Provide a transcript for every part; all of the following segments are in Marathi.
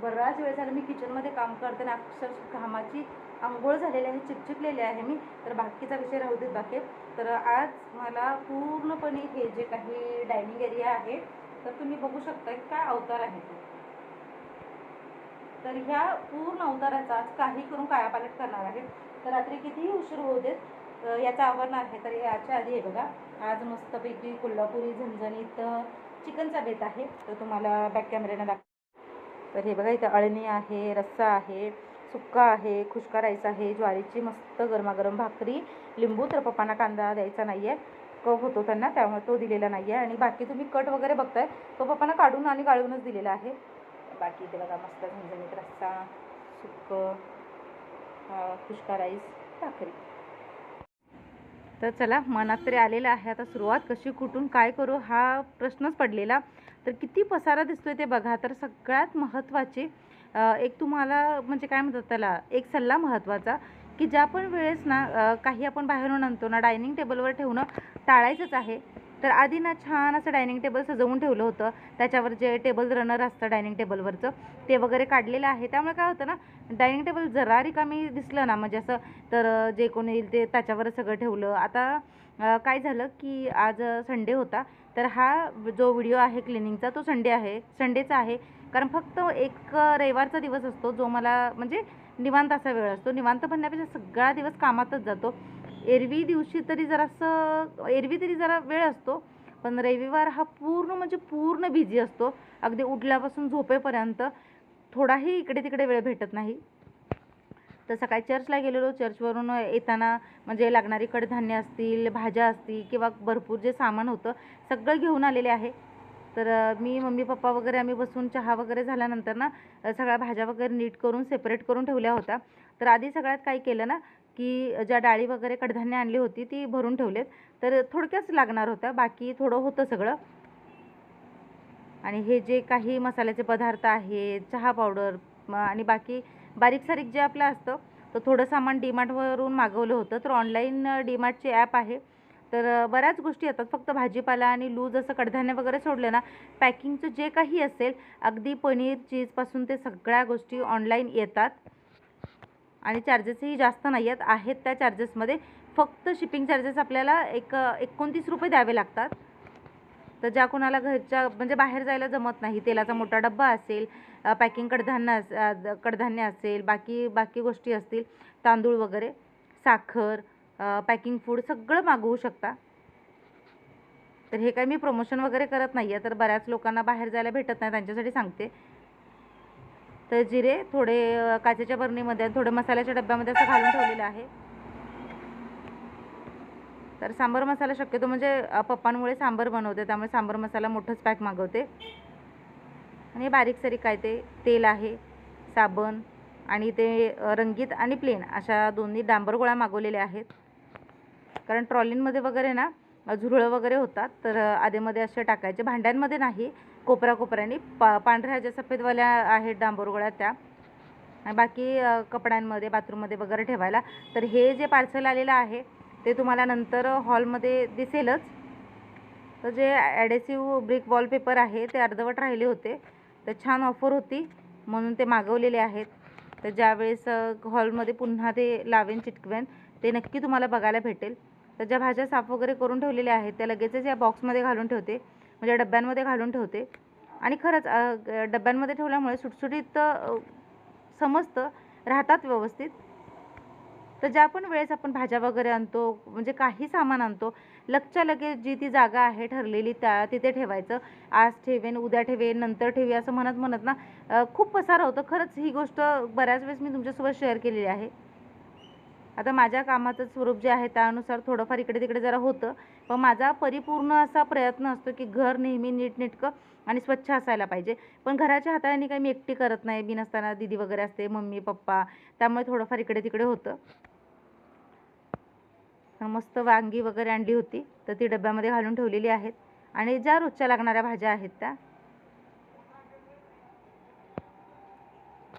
बराच वेळ झाला मी किचनमध्ये काम करते आणि अक्षरशः घामाची आंघोळ झालेली आहे चिपचिपलेली आहे मी. तर बाकीचा विषय राहू देत बाकी. तर आज मला पूर्णपणे हे जे काही डायनिंग एरिया आहे तर तुम्ही बघू शकता की काय अवतार आहे तो. तर ह्या पूर्ण अवताराचा आज काही करून कायापालट करणार आहे. तर रात्री कितीही उशीर होऊ देत याचा याचं आवडणार आहे तर याच्या आधी हे बघा. आज मस्तपैकी कोल्हापुरी झणझणीत चिकनचा बेत आहे. तर तुम्हाला बॅक कॅमेऱ्यानं दाख तर हे बघा इथं अळणी आहे रस्सा आहे सुक्का आहे खुशका राईस आहे ज्वारीची मस्त गरमागरम भाकरी लिंबू तर पप्पांना कांदा द्यायचा नाही आहे कफ होतो त्यांना त्यामुळे तो दिलेला नाही आहे आणि बाकी तुम्ही कट वगैरे बघताय तो पप्पांना काढून आणि गाळूनच दिलेला आहे. बाकी इथे बघा मस्त झणझणीत रस्सा सुक्क खुशका राईस भाकरी. तर चला मनात तरी आलेलं आहे आता सुरुवात. कशी कुठून काय करू हा प्रश्नच पडलेला. तर किती पसारा दिसतोय ते बघा. तर सगळ्यात महत्त्वाची एक तुम्हाला म्हणजे काय म्हणतात त्याला एक सल्ला महत्त्वाचा की ज्या पण वेळेस ना काही आपण बाहेरून आणतो ना डायनिंग टेबलवर ठेवणं टाळायचंच आहे. तर आधी ना छान असं डायनिंग टेबल सजवून ठेवलं होतं. त्याच्यावर जे टेबल रनर असतं डायनिंग टेबलवरचं ते वगैरे काढलेलं आहे. त्यामुळे काय होतं ना डायनिंग टेबल जरा रिकामी दिसलं ना म्हणजे असं तर जे कोणी येईल ते त्याच्यावर सगळं ठेवलं. आता काय झालं की आज संडे होता. तर हा जो व्हिडिओ आहे क्लिनिंगचा तो संडे आहे. संडेचा आहे. कारण फक्त एक रविवारचा दिवस असतो जो मला म्हणजे निवांत असा वेळ असतो. निवांत म्हणण्यापेक्षा सगळा दिवस कामातच जातो. एरवी दिवशी तरी जरासं एरवी तरी जरा वेळ असतो. पण रविवार हा पूर्ण म्हणजे पूर्ण बिझी असतो. अगदी उठल्यापासून झोपेपर्यंत थोडाही इकडे तिकडे वेळ भेटत नाही. तर सकाळी चर्चला गेलेलो. चर्चवरून येताना म्हणजे लागणारी कडधान्य असतील भाज्या असतील किंवा भरपूर जे सामान होतं सगळं घेऊन आलेले आहे. तर मी मम्मी पप्पा वगैरे आम्ही बसून चहा वगैरे झाल्यानंतर ना सगळ्या भाज्या वगैरे नीट करून सेपरेट करून ठेवल्या होत्या. तर आधी सगळ्यात काय केलं ना की ज्या डाळी वगैरे कडधान्य आणली होती ती भरून ठेवलेत. तर थोडक्याच लागणार होत्या. बाकी थोडं होतं सगळं. आणि हे जे काही मसाल्याचे पदार्थ आहेत चहा पावडर आणि बाकी बारीक सारीक जे आपलं असतं तर थोडं सामान डीमार्टवरून मागवलं होतं. तर ऑनलाईन डीमार्टचे ॲप आहे. तर बऱ्याच गोष्टी येतात. फक्त भाजीपाला आणि लूज असं कडधान्य वगैरे सोडलं ना पॅकिंगचं जे काही असेल अगदी पनीर चीजपासून ते सगळ्या गोष्टी ऑनलाईन येतात. आणि चार्जेसही जास्त नाही आहेत. आहेत त्या चार्जेसमध्ये फक्त शिपिंग चार्जेस आपल्याला एक एकोणतीस रुपये द्यावे लागतात. तर ज्या कोणाला घरच्या म्हणजे बाहेर जायला जमत नाही तेलाचा मोठा डब्बा असेल पॅकिंग कडधान्य अस कडधान्य असेल बाकी बाकी गोष्टी असतील तांदूळ वगैरे साखर पॅकिंग फूड सगळं मागवू शकता. तर हे काय मी प्रमोशन वगैरे करत नाही आहे तर बऱ्याच लोकांना बाहेर जायला भेटत नाही त्यांच्यासाठी सांगते. तर जिरे थोडे काचेच्या बरणीमध्ये थोडे मसाल्याच्या डब्यामध्ये असं घालून ठेवलेलं आहे. तर सांबर मसाला शक्यतो म्हणजे पप्पांमुळे सांबर बनवते त्यामुळे सांबर मसाला मोठंच पॅक मागवते. आणि बारीक सारीक काय ते तेल आहे साबण आणि ते रंगीत आणि प्लेन अशा दोन्ही डांबर गोळ्या मागवलेल्या आहेत. कारण ट्रॉलींमध्ये वगैरे ना झुरळं वगैरे होतात तर आधेमध्ये असे टाकायचे. भांड्यांमध्ये नाही कोपऱ्या कोपऱ्याने पा पांढऱ्या ज्या सफेदवाल्या आहेत डांबर गोळ्या त्या. बाकी कपड्यांमध्ये बाथरूममध्ये वगैरे ठेवायला. तर हे जे पार्सल आलेलं आहे ते तुम्हाला नंतर हॉलमध्ये दिसेलच. तर जे ॲडेसिव्ह ब्रिक वॉलपेपर आहे ते अर्धवट राहिले होते. तर छान ऑफर होती म्हणून ते मागवलेले आहेत. तर ज्यावेळेस हॉलमध्ये पुन्हा ते लावेन चिटकवेन ते नक्की तुम्हाला बघायला भेटेल. तर ज्या भाज्या साफ वगैरे करून ठेवलेल्या आहेत त्या लगेचच या बॉक्समध्ये घालून ठेवते. म्हणजे डब्यांमध्ये घालून ठेवते. आणि खरंच ग- डब्यांमध्ये ठेवल्यामुळे सुटसुटीत समजतं राहतात व्यवस्थित. तर ज्या पण वेळेस आपण भाज्या वगैरे आणतो म्हणजे काही सामान आणतो लगच्या लगेच जी ती जागा आहे ठरलेली त्या तिथे ठेवायचं. आज ठेवेन उद्या ठेवेन नंतर ठेवी असं म्हणत म्हणत ना खूप पसार होतं. खरंच ही गोष्ट बऱ्याच वेळेस मी तुमच्यासोबत शेअर केलेली आहे. आता माझ्या कामाचं स्वरूप जे आहे त्यानुसार थोडंफार इकडे तिकडे जरा होतं. पण माझा परिपूर्ण असा प्रयत्न असतो की घर नेहमी नीटनेटकं आणि स्वच्छ असायला पाहिजे. पण घराच्या हाताळणी काही मी एकटी करत नाही. मी नसताना दिदी वगैरे असते मम्मी पप्पा त्यामुळे थोडंफार इकडे तिकडे होतं. मस्त वांगी वगैरे आणली होती. तर ती डब्यामध्ये घालून ठेवलेली आहेत. आणि ज्या रोजच्या लागणाऱ्या भाज्या आहेत त्या.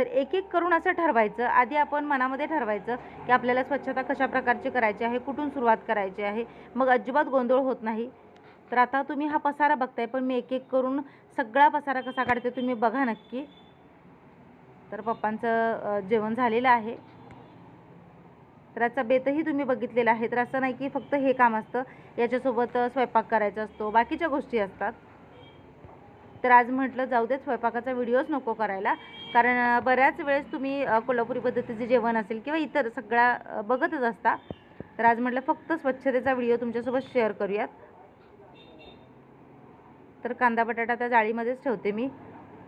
तर एक एक करून असं ठरवायचं. आधी आपण मनामध्ये ठरवायचं की आपल्याला स्वच्छता कशा प्रकारची करायची आहे कुठून सुरुवात करायची आहे. मग अजिबात गोंधळ होत नाही. तर आता तुम्ही हा पसारा बघताय पण मी एक एक करून सगळा पसारा कसा काढते तुम्ही बघा नक्की. तर पप्पांचं जेवण झालेलं आहे. तर याचा बेतही तुम्ही बघितलेला आहे. तर असं नाही की फक्त हे काम असतं. याच्यासोबत स्वयंपाक करायचा असतो. बाकीच्या गोष्टी असतात. तर आज म्हटलं जाऊ देत स्वयंपाकाचा व्हिडिओच नको करायला. कारण बऱ्याच वेळेस तुम्ही कोल्हापुरी पद्धतीचे जेवण असेल किंवा इतर सगळ्या बघतच असता तर आज म्हटलं फक्त स्वच्छतेचा व्हिडिओ तुमच्यासोबत शेअर करूयात. तर कांदा बटाटा त्या जाळीमध्येच ठेवते मी.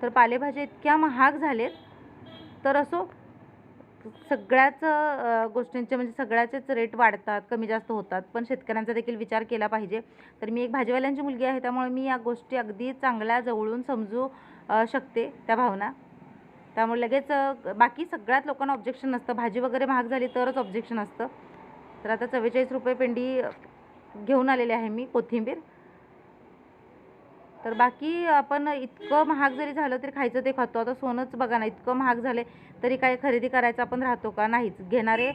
तर पालेभाज्या इतक्या महाग झालेत तर असो सगळ्याच गोष्टींचे म्हणजे सगळ्याचेच रेट वाढतात कमी जास्त होतात. पण शेतकऱ्यांचा देखील विचार केला पाहिजे. तर मी एक भाजीवाल्यांची मुलगी आहे त्यामुळे मी या गोष्टी अगदी चांगल्या जवळून समजू शकते त्या भावना. त्यामुळे लगेच बाकी सगळ्यात लोकांना ऑब्जेक्शन नसतं. भाजी वगैरे महाग झाली तरच ऑब्जेक्शन असतं. तर आता चव्वेचाळीस रुपये पेंडी घेऊन आलेली आहे मी कोथिंबीर. तर बाकी आपण इतकं महाग जरी झालं तरी खायचं ते खातो. आता सोनंच बघा ना इतकं महाग झाले तरी काय खरेदी करायचं आपण राहतो का? नाहीच. घेणारे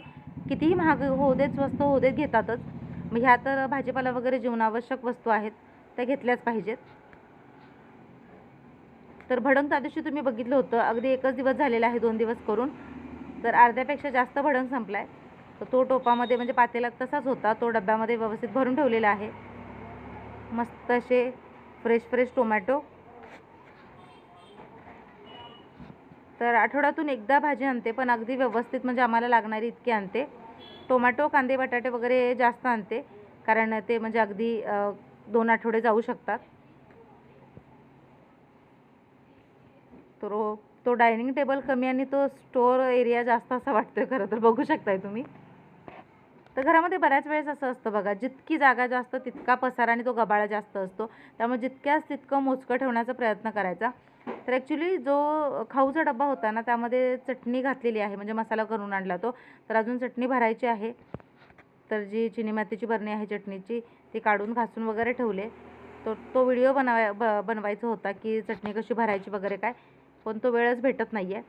कितीही महाग होऊ देत स्वस्त होऊ देत घेतातच. मग ह्या तर भाजीपाला वगैरे जीवनावश्यक वस्तू आहेत. त्या घेतल्याच पाहिजेत. तर भडंग त्या दिवशी तुम्ही बघितलं होतं. अगदी एकच दिवस झालेला आहे दोन दिवस करून. तर अर्ध्यापेक्षा जास्त भडंग संपला आहे तर तो टोपामध्ये म्हणजे पातेला तसाच होता. तो डब्यामध्ये व्यवस्थित भरून ठेवलेला आहे. मस्त असे फ्रेश फ्रेश टोमॅटो. तर आठवड्यातून एकदा भाजी आणते पण अगदी व्यवस्थित म्हणजे आम्हाला लागणारी इतकी आणते. टोमॅटो कांदे बटाटे वगैरे जास्त आणते कारण ते म्हणजे अगदी दोन आठवडे जाऊ शकतात. तर तो डायनिंग टेबल कमी आणि तो स्टोअर एरिया जास्त असा वाटतोय खरं तर बघू शकताय तुम्ही. तर घरामध्ये बऱ्याच वेळेस असं असतं बघा जितकी जागा जास्त तितका पसारा आणि तो गबाळा जास्त असतो. त्यामुळे जितक्याच तितकं मोजकं ठेवण्याचा प्रयत्न करायचा. तर ॲक्च्युली जो खाऊचा डब्बा होता ना त्यामध्ये चटणी घातलेली आहे म्हणजे मसाला करून आणला तो. तर अजून चटणी भरायची आहे. तर जी चिनी मातीची बरणी आहे चटणीची ती काढून घासून वगैरे ठेवले. तो तो व्हिडिओ बनवाय ब बनवायचा होता की चटणी कशी भरायची वगैरे काय. पण तो वेळच भेटत नाही आहे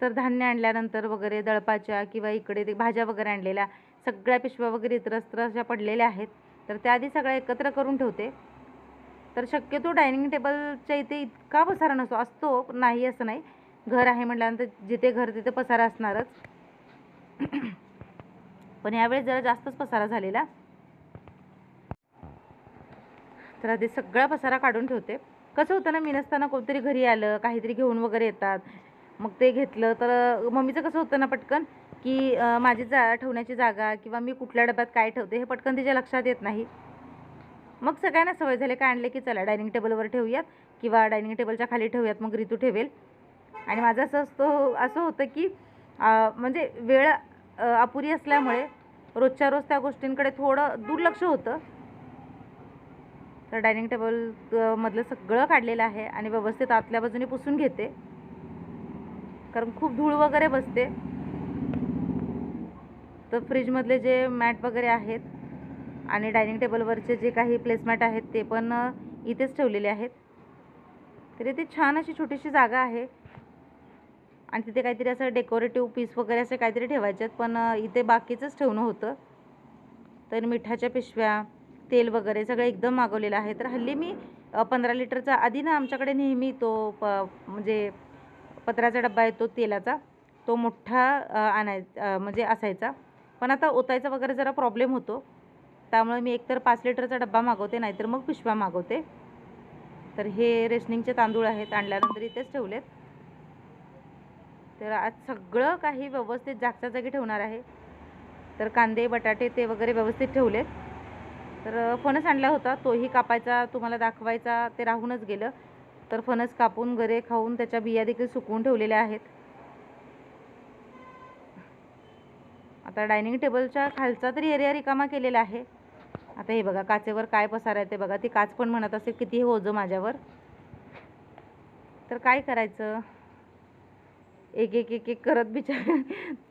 तर धान्य आणल्यानंतर वगैरे दळपाच्या किंवा इकडे ते भाज्या वगैरे आणलेल्या सगळ्या पिशव्या वगैरे इतरस्त्र अशा पडलेल्या आहेत. तर त्या आधी सगळ्या एकत्र करून ठेवते. तर शक्यतो डायनिंग टेबलच्या इथे इतका पसारा नसतो असतो नाही असं नाही. घर आहे म्हटल्यानंतर जिथे घर तिथे पसारा असणारच. पण यावेळेस जरा जास्तच पसारा झालेला. तर आधी सगळा पसारा काढून ठेवते. कसं होतं ना मी नसताना कोणतरी घरी आलं काहीतरी घेऊन वगैरे येतात. मग ते घेतलं. तर मम्मीचं कसं होतं ना पटकन की माझी जा ठेवण्याची जागा किंवा मी कुठल्या डब्यात काय ठेवते हे पटकन तिच्या लक्षात येत नाही. मग सगळ्यांना सवय झाली काय आणले की चला डायनिंग टेबलवर ठेवूयात किंवा डायनिंग टेबलच्या खाली ठेवूयात मग ऋतू ठेवेल. आणि माझं असं असतो असं होतं की म्हणजे वेळ अपुरी असल्यामुळे रोजच्या रोज त्या गोष्टींकडे थोडं दुर्लक्ष होतं. तर डायनिंग टेबल मधलं सगळं काढलेलं आहे आणि व्यवस्थित आतल्या बाजूने पुसून घेते. कारण खूप धूळ वगैरे बसते. तर फ्रीजमधले जे मॅट वगैरे आहेत आणि डायनिंग टेबलवरचे जे काही प्लेसमॅट आहेत ते पण इथेच ठेवलेले आहेत. तर इथे छान अशी छोटीशी जागा आहे. आणि तिथे काहीतरी असं डेकोरेटिव्ह पीस वगैरे असे काहीतरी ठेवायचे आहेत पण इथे बाकीचंच ठेवणं होतं. तर मिठाच्या पिशव्या तेल वगैरे सगळं एकदम मागवलेलं आहे. तर हल्ली मी पंधरा लिटरचा आधी ना आमच्याकडे नेहमी तो प म्हणजे पत्राचा डब्बा येतो तेलाचा तो मोठा आणाय म्हणजे असायचा. पण आता ओतायचा वगैरे जरा प्रॉब्लेम होतो. त्यामुळे मी एकतर पाच लिटरचा डब्बा मागवते नाहीतर मग पिशव्या मागवते. तर हे रेशनिंगचे तांदूळ आहेत आणल्यानंतर इथेच ठेवलेत. तर आज सगळं काही व्यवस्थित जागच्या जागी ठेवणार आहे. तर कांदे बटाटे ते वगैरे व्यवस्थित ठेवलेत. तर फणस आणला होता तोही कापायचा तुम्हाला दाखवायचा ते राहूनच गेलं. तर फणस कापून गरे खाऊन त्याच्या बिया देखील सुकवून ठेवलेल्या आहेत. आता डायनिंग टेबलच्या खालचा तरी एरिया रिकामा केलेला आहे. आता हे बघा काचेवर काय पसार आहे ते बघा. ती काच पण म्हणत असेल किती हो ओझं माझ्यावर. तर काय करायचं? एक एक एक एक करत बिचार.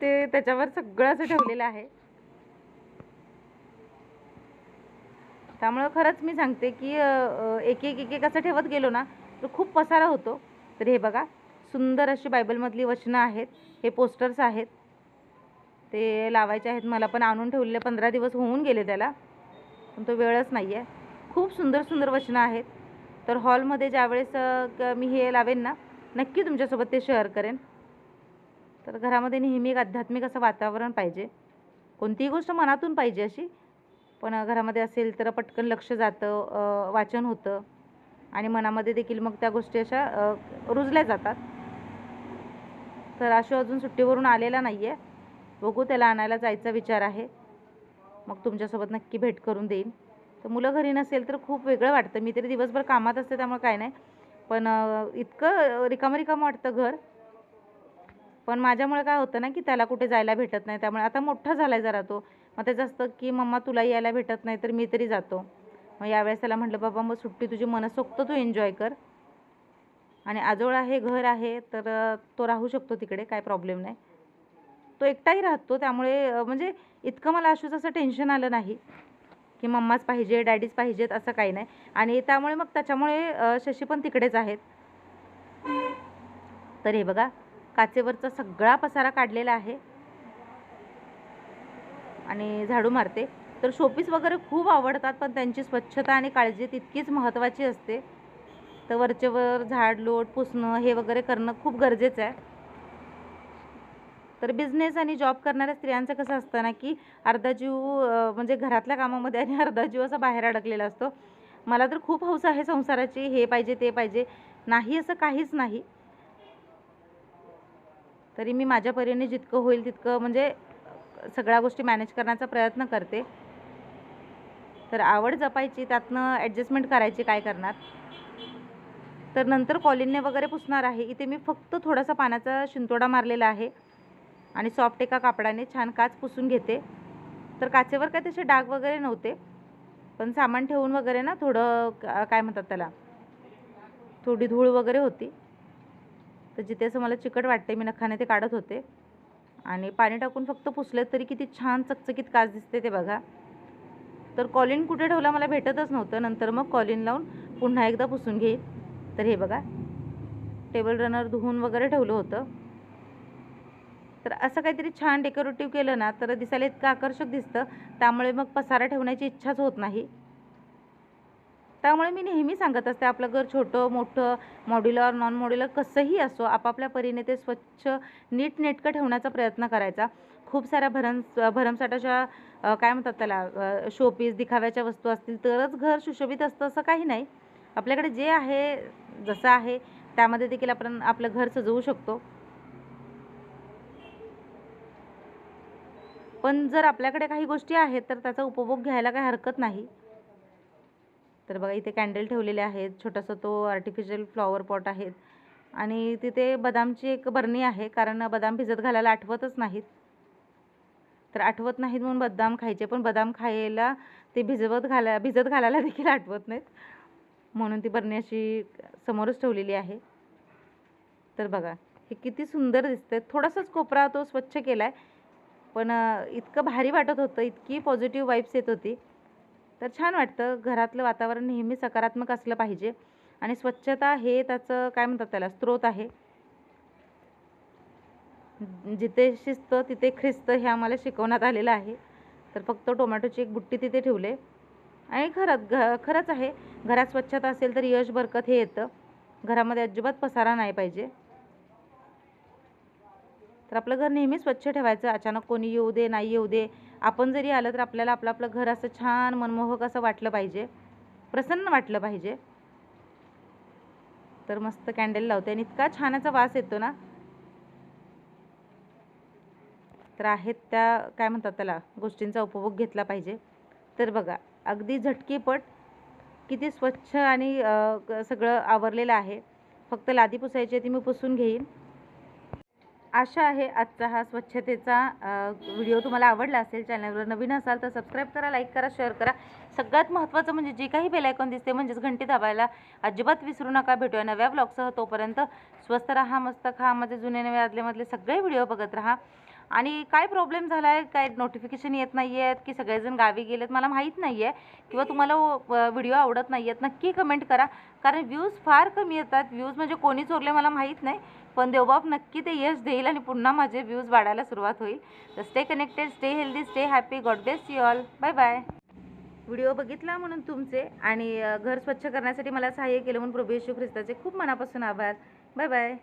ते त्याच्यावर सगळं असं ठेवलेलं आहे. त्यामुळं खरंच मी सांगते की एक एक एक एक असं ठेवत गेलो ना तर खूप पसारा होतो. तर हे बघा सुंदर अशी बायबलमधली वचनं आहेत हे पोस्टर्स आहेत. ते लावायचे आहेत मला पण आणून ठेवलेले पंधरा दिवस होऊन गेले त्याला. पण तो वेळच नाही आहे खूप सुंदर सुंदर वचनं आहेत. तर हॉलमध्ये ज्यावेळेस मी हे लावेन ना नक्की तुमच्यासोबत ते शेअर करेन. तर घरामध्ये नेहमी एक आध्यात्मिक असं वातावरण पाहिजे. कोणतीही गोष्ट मनातून पाहिजे अशी. पण घरामध्ये असेल तर पटकन लक्ष जातं वाचन होतं. आणि मनामध्ये देखील मग त्या गोष्टी अशा रुजल्या जातात. तर आशू अजून सुट्टीवरून आलेला नाही आहे बघू त्याला आणायला जायचा विचार आहे. मग तुमच्यासोबत नक्की भेट करून देईन. तर मुलं घरी नसेल तर खूप वेगळं वाटतं. मी तरी दिवसभर कामात असते त्यामुळे काय नाही. पण इतकं रिकामं रिकामं वाटतं घर. पण माझ्यामुळे काय होतं ना की त्याला कुठे जायला भेटत नाही. त्यामुळे आता मोठा झाला आहे जरा तो. मग त्याचं असतं की मम्मा तुला यायला भेटत नाही तर मी तरी जातो. मग यावेळेस त्याला म्हटलं बाबा मग सुट्टी तुझी मनसोक्त तू एन्जॉय कर. आणि आजोळ आहे घर आहे तर तो राहू शकतो तिकडे काय प्रॉब्लेम नाही. तो एकटाही राहतो त्यामुळे म्हणजे इतकं मला अशूचं असं टेन्शन आलं नाही की मम्माच पाहिजे डॅडीच पाहिजेत असं काही नाही. आणि त्यामुळे मग त्याच्यामुळे शशी पण तिकडेच आहेत. तर हे बघा काचेवरचा सगळा पसारा काढलेला आहे. आणि झाडू मारते. तर शोपीस वगैरे खूप आवडतात पण त्यांची स्वच्छता आणि काळजी तितकीच महत्त्वाची असते. तर वरचेवर झाड लोट पुसणं हे वगैरे करणं खूप गरजेचं आहे. तर बिझनेस आणि जॉब करणाऱ्या स्त्रियांचं कसं असतं ना की अर्धा जीव म्हणजे घरातल्या कामामध्ये आणि अर्धा जीव असा बाहेर अडकलेला असतो. मला तर खूप हौस आहे संसाराची हे पाहिजे ते पाहिजे. नाही असं काहीच नाही. तरी मी माझ्या परीने जितकं होईल तितकं म्हणजे सगळ्या गोष्टी मॅनेज करण्याचा प्रयत्न करते. तर आवड जपायची त्यातनं ॲडजस्टमेंट करायची काय करणार? तर नंतर कॉलिनने वगैरे पुसणार आहे. इथे मी फक्त थोडासा पाण्याचा शिंतोडा मारलेला आहे आणि सॉफ्ट एका कापडाने छान काच पुसून घेते. तर काचेवर काय तसे डाग वगैरे नव्हते. पण सामान ठेवून वगैरे ना थोडं का- काय म्हणतात त्याला? थोडी धूळ वगैरे होती. तर जिथे असं मला चिकट वाटते मी नखाने ते काढत होते. आणि पाणी टाकून फक्त पुसले तरी किती छान चकचकीत काच दिसते ते बघा. तर कॉलिन कुठे ठेवला मला भेटतच नव्हतं. नंतर मग कॉलिन लावून पुन्हा एकदा पुसून घेईल तर हे बघा टेबल रनर धुवून वगैरे ठेवलं होतं. तर असं काहीतरी छान डेकोरेटिव्ह केलं ना तर दिसायला इतकं आकर्षक दिसतं. त्यामुळे मग पसारा ठेवण्याची इच्छाच होत नाही. त्यामुळे मी नेहमी सांगत असते आपलं घर छोटं मोठं मॉड्युलर नॉन मॉड्युलर कसंही असो आपापल्या परीने ते स्वच्छ नीटनेटकं ठेवण्याचा प्रयत्न करायचा. खूप साऱ्या भरम भरमसाठाच्या काय म्हणतात त्याला शोपीस दिखाव्याच्या वस्तू असतील तरच घर सुशोभित असतं असं काही नाही. आपल्याकडे जे आहे जसं आहे त्यामध्ये देखील आपण आपलं घर सजवू शकतो. पण जर आपल्याकडे काही गोष्टी आहेत तर त्याचा उपभोग घ्यायला काही हरकत नाही. तर बघा इथे कॅन्डल ठेवलेले आहेत. छोटासा तो आर्टिफिशियल फ्लॉवर पॉट आहेत. आणि तिथे बदामची एक बरणी आहे कारण बदाम भिजत घालायला आठवतच नाहीत. तर आठवत नाहीत म्हणून बदाम खायचे पण बदाम खायला ते भिजवत घाला भिजत घालायला देखील आठवत नाहीत. म्हणून ती बरण्याशी समोरच ठेवलेली आहे. तर बघा हे किती सुंदर दिसतंय. थोडासाच कोपरा तो स्वच्छ केला आहे पण इतकं भारी वाटत होतं इतकी पॉझिटिव्ह वाईब्स येत होती. तर छान वाटतं. घरातलं वातावरण नेहमी सकारात्मक असलं पाहिजे. आणि स्वच्छता हे त्याचं काय म्हणतात त्याला स्रोत आहे. जिथे शिस्त तिथे ख्रिस्त हे आम्हाला शिकवण्यात आलेलं आहे. तर फक्त टोमॅटोची एक बुट्टी तिथे ठेवले. आणि खरंच घ खरंच आहे घरात स्वच्छता असेल तर यश बरकत हे येतं. घरामध्ये अजिबात पसारा नाही पाहिजे. तर आपलं घर नेहमी स्वच्छ ठेवायचं. अचानक कोणी येऊ दे नाही येऊ दे. आपण जरी आलं तर आपल्याला आपलं आपलं घर असं छान मनमोहक असं वाटलं पाहिजे. प्रसन्न वाटलं पाहिजे. तर मस्त कॅन्डल लावते. आणि इतका छान असा वास येतो ना तर आहेत त्या काय म्हणतात त्याला गोष्टींचा उपभोग घेतला पाहिजे. तर बघा अगदी झटकीपट किती स्वच्छ आणि सगळं आवरलेलं आहे. फक्त लादी पुसायची आहे ती मी पुसून घेईन. आशा आहे आजचा हा स्वच्छतेचा व्हिडिओ तुम्हाला आवडला असेल चॅनलवर नवीन असाल तर सबस्क्राईब करा लाईक करा शेअर करा. सगळ्यात महत्त्वाचं म्हणजे जे काही बेलायकॉन दिसते म्हणजेच घंटी दाबायला अजिबात विसरू नका. भेटूया नव्या ब्लॉगसह तोपर्यंत स्वस्त राहा मस्त खा. माझे जुने नवे आदलेमधले सगळे व्हिडिओ बघत राहा. आणि काय प्रॉब्लेम झाला आहे काय नोटिफिकेशन येत नाही आहेत की सगळेजण गावी गेलेत? मला माहीत नाही आहे किंवा तुम्हाला व्हिडिओ आवडत नाही आहेत नक्की कमेंट करा. कारण व्ह्यूज फार कमी येतात. व्ह्यूज म्हणजे कोणी चोरले मला माहीत नाही. पण देवबाप नक्की ते यश देईल आणि पुन्हा माझे व्ह्यूज वाढायला सुरुवात होईल. तर stay connected stay healthy stay happy God bless you all bye bye video बघितला म्हणून तुमचे आणि घर स्वच्छ करण्यासाठी मला सहाय्य केलं म्हणून प्रभू येशू ख्रिस्ताचे खूप मनापासून आभार. Bye bye